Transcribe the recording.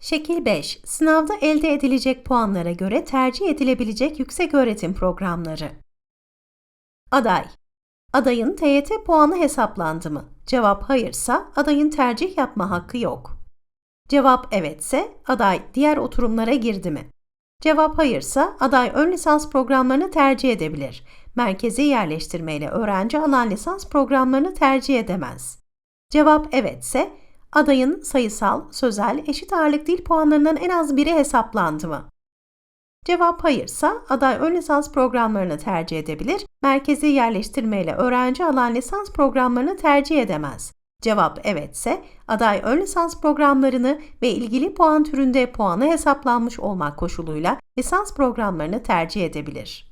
Şekil 5. Sınavda elde edilecek puanlara göre tercih edilebilecek yükseköğretim programları. Aday. Adayın TYT puanı hesaplandı mı? Cevap hayırsa adayın tercih yapma hakkı yok. Cevap evetse aday diğer oturumlara girdi mi? Cevap hayırsa aday ön lisans programlarını tercih edebilir. Merkezi yerleştirmeyle öğrenci alan lisans programlarını tercih edemez. Cevap evetse adayın sayısal, sözel, eşit ağırlık dil puanlarından en az biri hesaplandı mı? Cevap hayırsa aday ön lisans programlarını tercih edebilir, merkezi yerleştirmeyle öğrenci alan lisans programlarını tercih edemez. Cevap evetse aday ön lisans programlarını ve ilgili puan türünde puanı hesaplanmış olmak koşuluyla lisans programlarını tercih edebilir.